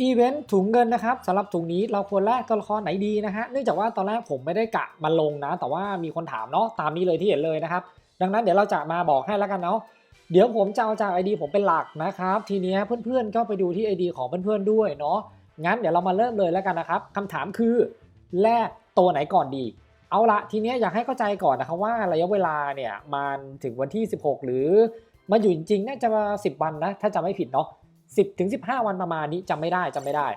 อีเวนต์ถุงเงินนะครับสำหรับถุงนี้เราควรแลกตัวละครไหนดีนะฮะเนื่องจากว่าตอนแรกผมไม่ได้กะมาลงนะ แต่ว่ามีคนถามเนาะตามนี้เลยที่เห็นเลยนะครับ ดังนั้นเดี๋ยวเราจะมาบอกให้แล้วกันเนาะเดี๋ยวผมจะเอาจาก ID ผมเป็นหลักนะครับ ทีนี้เพื่อนๆก็ไปดูที่ ID ของเพื่อนๆด้วยเนาะงั้นเดี๋ยวเรามาเริ่มเลยแล้วกันนะครับคำถามคือแลกตัวไหนก่อนดี เอาละทีนี้อยากให้เข้าใจก่อนนะครับว่าระยะเวลาเนี่ยมันถึงวันที่ 16 หรือมาอยู่จริงๆน่าจะมา10วันนะถ้าจำไม่ผิดเนาะ 10ถึง15 วันประมาณนี้จำไม่ได้จำไม่ได้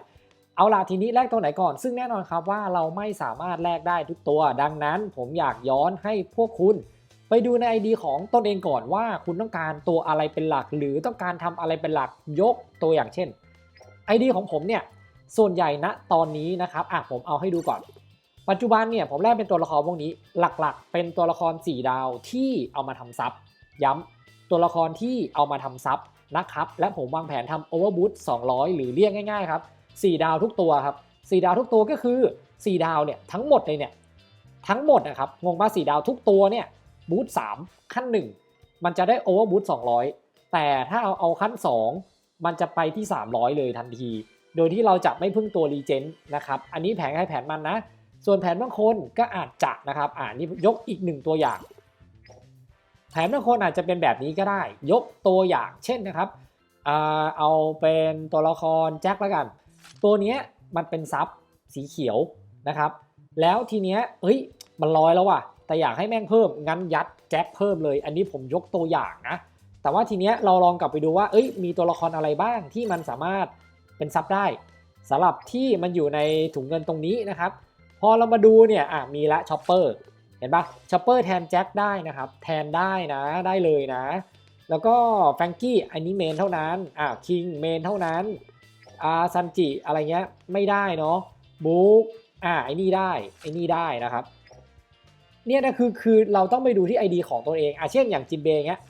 เอาล่ะทีนี้แลกตัวไหนก่อน ซึ่งแน่นอนครับว่าเราไม่สามารถแลกได้ทุกตัว ดังนั้นผมอยากย้อนให้พวกคุณ ไปดูใน ID ของตนเองก่อนว่าคุณต้องการตัวอะไรเป็นหลัก หรือต้องการทำอะไรเป็นหลักยกตัวอย่างเช่น ID ของผมเนี่ยส่วนใหญ่ณตอนนี้นะครับอะผมเอาให้ดูก่อน ปัจจุบันเนี่ยผมแลกเป็นตัวละครพวกนี้หลักๆ เป็นตัวละคร 4 ดาวที่เอามาทำซับย้ำตัวละครที่เอามาทำซับ นะครับและผมวางแผนทำโอเวอร์บูท200 หรือเรียกง่ายๆครับ4ดาวทุกตัวครับ4ดาวทุกตัวก็คือ 4 ดาวเนี่ยทั้งหมดเลยเนี่ยทั้งหมดนะครับงงป่ะ4ดาวทุกตัวเนี่ยบูท3ขั้น 1 มันจะได้โอเวอร์บูท200 แต่ถ้าเอาเอาขั้น 2 มันจะไปที่ 300 เลยทันที โดยที่เราจะไม่พึ่งตัวรีเจนนะครับอันนี้แผนใครแผนมันนะ ส่วนแผนบางคนก็อาจจะนะครับอ่านี่ยกอีกหนึ่งตัวอย่าง แผนบางคนอาจจะเป็นแบบนี้ก็ได้ ยกตัวอย่างเช่นนะครับ เอาเป็นตัวละครแจ็คแล้วกัน ตัวนี้มันเป็นซับสีเขียวนะครับ แล้วทีเนี้ยเฮ้ยมันลอยแล้วว่ะ แต่อยากให้แม่งเพิ่มงั้นยัดแจ็คเพิ่มเลย อันนี้ผมยกตัวอย่างนะ แต่ว่าทีเนี้ยเราลองกลับไปดูว่าเอ้ยมีตัวละครอะไรบ้างที่มันสามารถเป็นซับได้สำหรับที่มันอยู่ในถุงเงินตรงนี้นะครับ พอเรามาดูเนี่ยอะมีละชอปเปอร์ เห็นปะชอปเปอร์แทนแจ็คได้นะครับ แทนได้นะได้เลยนะ แล้วก็แฟงกี้อันนี้เมนเท่านั้นอะคิงเมนเท่านั้นอ่าซันจิอะไรเงี้ยไม่ได้เนาะบุ๊กอ่าไอ้นี่ได้ไอ้นี่ได้นะครับเนี่ยนะคือคือเราต้องไปดูที่ ID ของตัวเองอะเช่นอย่างจิมเบย์เงี้ย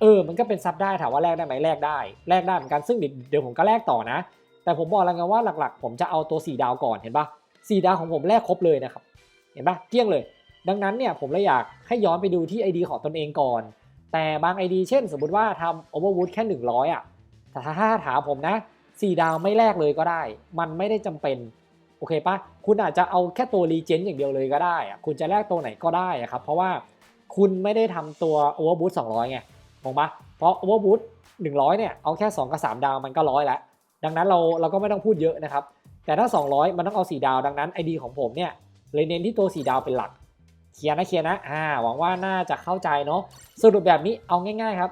เออมันก็เป็นซับได้ถามว่าแลกได้ไหมแลกได้แลกได้เหมือนกันซึ่งเดี๋ยวเดี๋ยวผมก็แลกต่อนะ แต่ผมบอกแล้วไงว่าหลักๆ ผมจะเอาตัว 4 ดาวก่อนเห็นปะ4ดาวของผมแลกครบเลยนะครับ เห็นปะเกลี้ยงเลย ดังนั้นเนี่ยผมเลยอยากให้ย้อนไปดูที่ ID ของตนเองก่อน แต่บาง ID เช่น สมมติว่าทำ Overwood แค่ 100อะแต่ถ้าถ้าถามผมนะ 4 ดาวไม่แลกเลยก็ได้ มันไม่ได้จำเป็นโอเคปะคุณอาจจะเอาแค่ตัวรีเจนอย่างเดียวเลยก็ได้อะคุณจะแลกตัวไหนก็ได้อะครับ เพราะว่าคุณไม่ได้ทำตัว Overboot 200ไงงงปะเพราะ Overboot 100เนี่ย เอาแค่ 2 กับ 3 ดาวมันก็ร้อยแล้ว ดังนั้นเราเราก็ไม่ต้องพูดเยอะนะครับ แต่ถ้า 200 มันต้องเอา 4 ดาว ดังนั้น ID ของผมเนี่ยเลยเน้นที่ตัว 4 ดาวเป็นหลัก เคลียร์นะเคลียร์นะอ่าหวังว่าน่าจะเข้าใจเนาะสรุปแบบนี้เอาง่ายๆครับ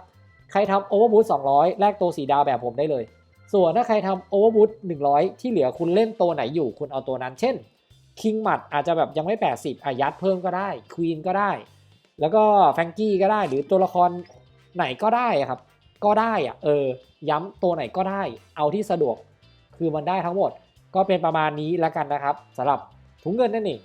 ใครทำ Overboot 200แลกตัว4ดาวแบบผมได้เลย ส่วนถ้าใครทำ Overboot 100ที่เหลือคุณเล่นตัวไหนอยู่คุณเอาตัวนั้น เช่นคิงหมัดอาจจะแบบยังไม่ 80อายัดเพิ่มก็ได้ควีนก็ได้ แล้วก็แฟงกี้ก็ได้หรือตัวละครไหนก็ได้ครับ ก็ได้อะเออ ย้ำตัวไหนก็ได้ เอาที่สะดวกคือมันได้ทั้งหมด ก็เป็นประมาณนี้แล้วกันนะครับสำหรับถุงเงินนั่นเอง